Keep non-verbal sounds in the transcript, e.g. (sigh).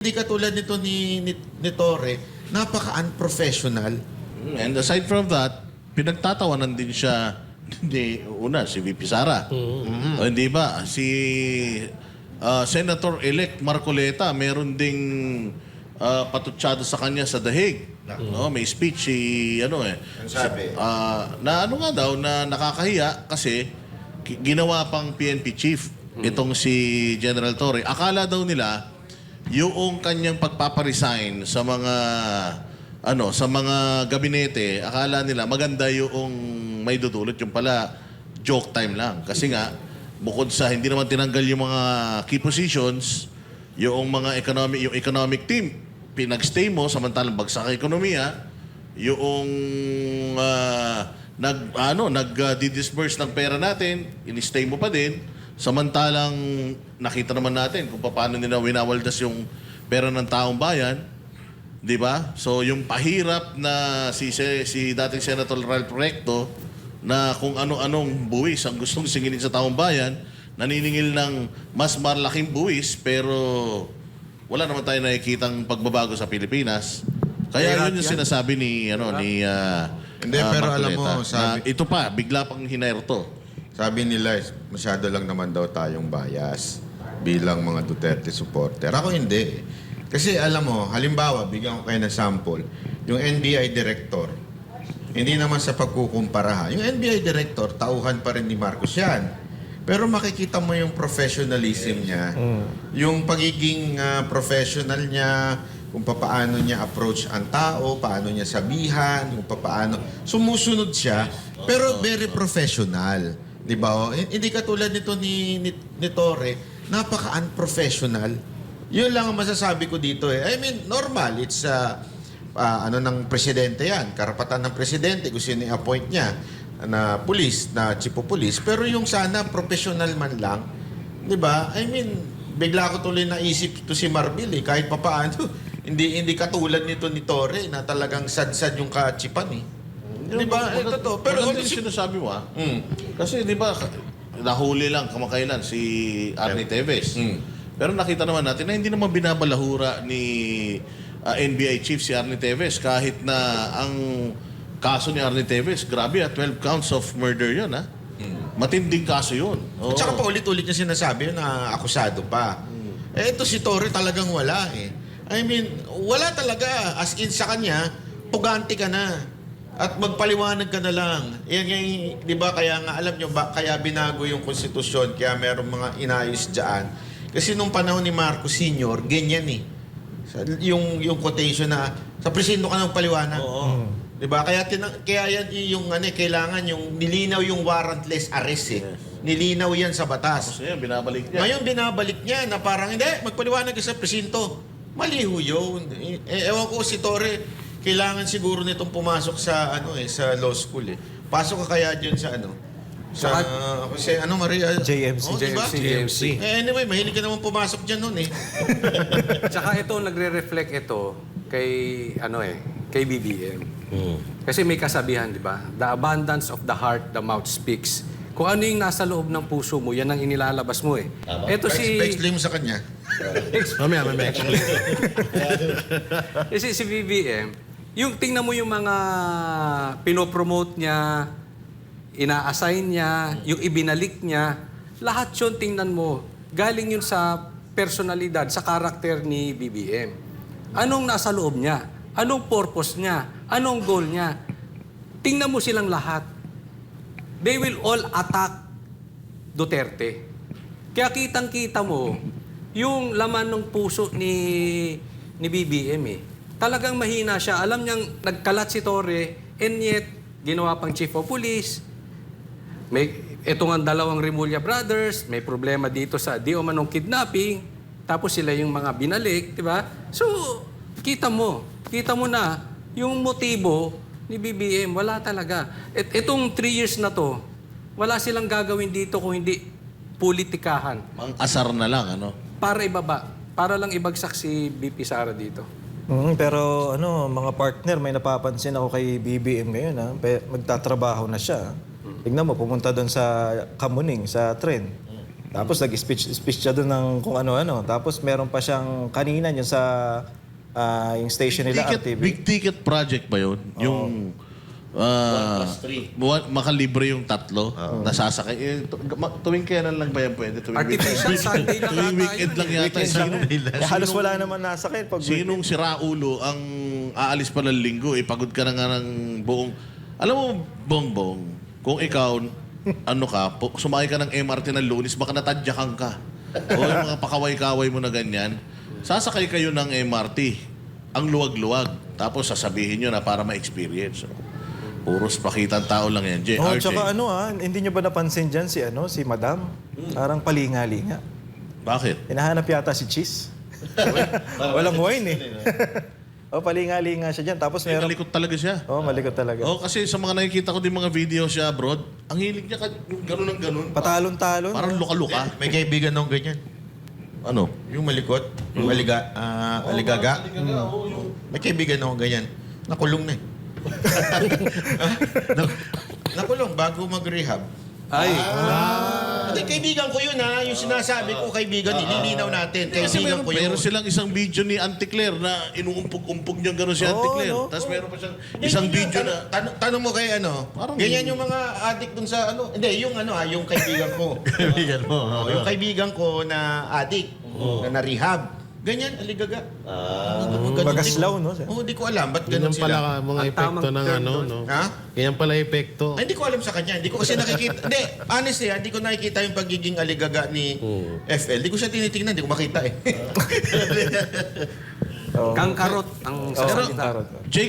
Hindi katulad nito ni, ni, ni Torre, napaka-unprofessional. Mm, And aside from that, pinagtatawanan din siya ni una si VP Sara. O hindi ba si ah, Senator-elect Marcoleta meron ding ah, patutsado sa kanya sa dahig. No, may speech si ano eh. Ang sabi? Ah, na ano nga daw na nakakahiya kasi ki- ginawa pang PNP chief itong si General Torre. Akala daw nila yung kanyang pagpaparesign sa mga ano sa mga gabinete, akala nila maganda yung may dudulot yung pala joke time lang. Kasi nga bukod sa hindi naman tinanggal yung mga key positions, yung mga economic yung economic team pinagstay mo samantalang bagsak ang ekonomiya, yung ah, nag ano nag ah, di-disburse ng pera natin, ini-stay mo pa din samantalang nakita naman natin kung paano nila winawaldas yung pera ng taong bayan, 'di ba? So yung pahirap na si si, si dating Senator Ralph Recto na kung ano-anong buwis ang gustong singilin sa taong bayan, naniningil ng mas malaking buwis pero wala naman tayo nakikitang pagbabago sa Pilipinas. Kaya yun yung sinasabi ni ano ni ah, Hindi, ah, pero alam mo, Marcoleta, sabi- ito pa bigla pang hinair to. Sabi nila, masyado lang naman daw tayong bias bilang mga Duterte supporter. Ako hindi. Kasi alam mo, halimbawa, bigyan ko kayo ng sample. Yung NBI director, hindi naman sa pagkukumpara ha. Yung NBI director, tauhan pa rin ni Marcos yan. Pero makikita mo yung professionalism niya, yung pagiging ah, professional niya, kung paano niya approach ang tao, paano niya sabihan, kung paano. Sumusunod siya, pero very professional. Di ba? O, h- Hindi katulad nito ni, ni, ni Torre, napaka-unprofessional. Yun lang ang masasabi ko dito eh. I mean, normal. It's uh, ah, ano ng presidente yan. Karapatan ng presidente kung sino i-appoint niya na pulis, na chief of police. Pero yung sana professional man lang, di ba? I mean, bigla ko tuloy naisip to si Marbil eh. Kahit papaano, (laughs) hindi hindi katulad nito ni Torre na talagang sad-sad yung kachipan eh. Di ba? Eh, totoo. Pero Pero ano yung sinasabi mo ah. Mm. Kasi di ba, nahuli lang kamakailan si Arnie Teves. Mm. Pero nakita naman natin na hindi naman binabalahura ni ah, NBI chief si Arnie Teves kahit na ang kaso ni Arnie Teves, grabe ah, 12 counts of murder yun ah. Matinding kaso yun. Oo. At saka pa ulit-ulit niya sinasabi na akusado pa. Eh, ito si Torre talagang wala eh. I mean, wala talaga. As in sa kanya, puganti ka na. At magpaliwanag ka na lang. Yan yung, di ba, kaya nga, alam nyo ba, kaya binago yung konstitusyon, kaya merong mga inayos dyan. Kasi nung panahon ni Marcos Sr., ganyan eh. Sa- Yung, yung quotation na, sa presinto ka ng paliwanag. Oo. Di ba? Kaya, tinang, kaya yan yung ano, eh, kailangan yung nilinaw yung warrantless arrest eh. Nilinaw yan sa batas. Tapos yan, binabalik niya. Ngayon binabalik niya na parang hindi, magpaliwanag ka sa presinto. Mali ho yun. Eh, ewan ko si Torre, kailangan siguro nitong pumasok sa ano eh, sa law school eh. Pasok ka kaya diyan sa ano? Sa kasi ano Maria? JMC. Oh, diba? JMC. Eh, anyway, mahilig ka naman pumasok diyan noon eh. (laughs) Tsaka ito, nagre-reflect ito kay, ano eh, kay BBM. Kasi may kasabihan, di ba? The abundance of the heart, the mouth speaks. Kung ano yung nasa loob ng puso mo, yan ang inilalabas mo eh. Ito si... Pa-explain mo sa kanya. Mamaya, mamaya. (laughs) Kasi si BBM, yung tingnan mo yung mga pinopromote niya, ina-assign niya, yung ibinalik niya, lahat yun tingnan mo, galing yun sa personalidad, sa karakter ni BBM. Anong nasa loob niya? Anong purpose niya? Anong goal niya? Tingnan mo silang lahat. They will all attack Duterte. Kaya kitang-kita mo, yung laman ng puso ni ni BBM eh. Talagang mahina siya. Alam niyang nagkalat si Torre and yet ginawa pang chief of police. May ito nga dalawang Remulla brothers, may problema dito sa di o manong kidnapping. Tapos sila yung mga binalik, di ba? So, kita mo, kita mo na yung motibo ni BBM, wala talaga. Et, itong three years na to, wala silang gagawin dito kung hindi politikahan. Mang asar na lang, ano? Para ibaba. Para lang ibagsak si BP Sara dito. Mm, pero ano, mga partner, may napapansin ako kay BBM ngayon. Ha? Pe- Magtatrabaho na siya. Tignan mo, pumunta doon sa Kamuning, sa tren. Tapos nag-speech speech siya doon ng kung ano-ano. Tapos meron pa siyang kanina yun sa ah, yung station nila, ticket, RTV. big ticket project ba yun? Yung ah, buwan- makalibre yung tatlo nasasakay. Eh, tu- ma- tuwing kailan lang ba yan pwede? Tuwing Artificial Sunday lang Tuwing ata weekend yun lang yata. Sinong, Eh, halos wala naman nasakay. Pag sinong si Raulo ang aalis pa ng linggo? Eh, pagod ka na nga ng buong... Alam mo, Bongbong, kung ikaw, ano ka, pu- sumakay ka ng MRT ng lunis, baka natadyakan ka. o yung mga pakaway-kaway mo na ganyan. Sasakay kayo ng MRT. Ang luwag-luwag. Tapos sasabihin nyo na para ma-experience. Puros pakitang tao lang yan. J. Oh, tsaka ano ah, hindi nyo ba napansin dyan si ano, si Madam? Parang palinga-linga. Bakit? Hinahanap yata si Cheese. (laughs) Walang wine eh. (laughs) oh, palinga-linga siya dyan. Tapos Eh, meron... malikot talaga siya. Oh, malikot talaga. Oh, kasi sa mga nakikita ko din mga video siya abroad, ang hilig niya ka- yung gano'n ng gano'n. Patalon-talon. Parang luka-luka. (laughs) May kaibigan nung ganyan. Ano? Yung malikot, yung aliga, ah, aligaga. May kaibigan akong ganyan. Nakulong na eh. (laughs) Nak- Nakulong bago mag-rehab. Ay, Hindi, kaibigan ko yun ha. Yung sinasabi ko, kaibigan, nililinaw natin. Kasi Kaibigan meron, ko yun. meron silang isang video ni Auntie Claire na inuumpog-umpog niya gano'n si Auntie Claire. no? Tapos meron pa siyang isang hindi video na... Tanong, tanong mo kay ano, Parang- ganyan yung mga addict dun sa ano. Hindi, yung ano ha, yung kaibigan ko. (laughs) kaibigan mo? yung kaibigan ko na addict, na na-rehab. Ganyan, aligaga. Ah, Bagaslaw, no? Oo, di ko alam. Ba't Ganyan ganun pala sila? ka, mga Ang epekto tamang ng term ano, doon. no? Ha? Ganyan pala epekto. Ay, hindi ko alam sa kanya. Hindi ko kasi nakikita. (laughs) hindi, honestly, ha, hindi ko nakikita yung pagiging aligaga ni FL. Hindi ko siya tinitingnan. Hindi ko makita eh. (laughs) Oh. kangkarot ang Oh, sasalita. karot. Jay